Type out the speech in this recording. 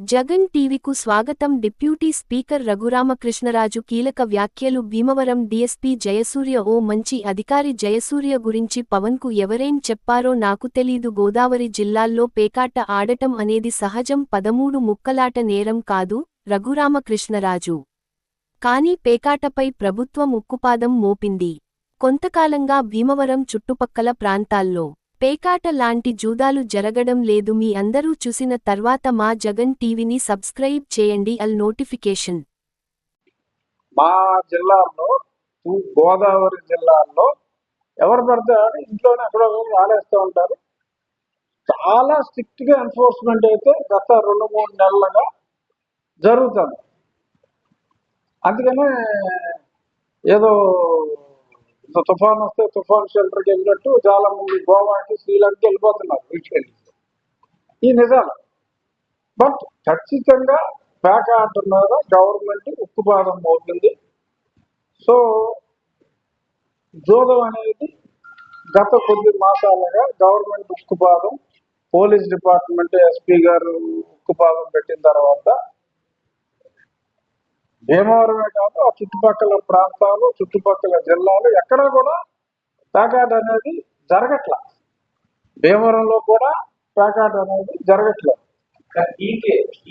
జగన్ టీవీకు స్వాగతం deputy speaker Raghuramakrishnaraju కీలక వ్యాఖ్యలు భీమవరం డీఎస్పీ జయసూర్య ఓ మంచి అధికారి జయసూర్య గురించి పవన్కు ఎవరేం చెప్పారో నాకు తెలీదు. గోదావరి జిల్లాల్లో పేకాట ఆడటం అనేది సహజం. పదమూడు ముక్కలాట నేరం కాదు రఘురామకృష్ణరాజు. కానీ పేకాటపై ప్రభుత్వం ఉక్కుపాదం మోపింది. కొంతకాలంగా భీమవరం చుట్టుపక్కల ప్రాంతాల్లో పేకాట లాంటి జూదాలు జరగడం లేదు. మీ అందరూ చూసిన తర్వాత మా జగన్ టీవీని సబ్స్క్రైబ్ చేయండి. All notification. మా జిల్లాలో గోదావరి జిల్లాలో ఎవరు పడితే ఇంట్లోనే ఎక్కడో ఆడేస్తూ ఉంటారు. చాలా స్ట్రిక్ట్గా ఎన్ఫోర్స్మెంట్ అయితే గత రెండు మూడు నెలలుగా జరుగుతుంది. అందుకనే ఏదో సో తుఫాన్ వస్తే తుఫాన్ షెల్టర్కి వెళ్ళినట్టు చాలా మంది గోవాకి శ్రీలంకకి వెళ్ళిపోతున్నారు వీకెండ్ ఈ నిజాలు. బట్ ఖచ్చితంగా పేకాట మీద గవర్నమెంట్ ఉక్కుపాదం అవుతుంది సో జోదం అనేది గత కొద్ది మాసాలుగా గవర్నమెంట్ ఉక్కుపాదం పోలీస్ డిపార్ట్మెంట్ ఎస్పీ గారు ఉక్కుపాదం పెట్టిన తర్వాత భీమవరమే కాదు ఆ చుట్టుపక్కల ప్రాంతాలు చుట్టుపక్కల జిల్లాలు ఎక్కడా కూడా ప్యాకాట్ అనేది జరగట్ల. భీమవరంలో కూడా ప్యాకాట్ అనేది జరగట్లేదు ఈకే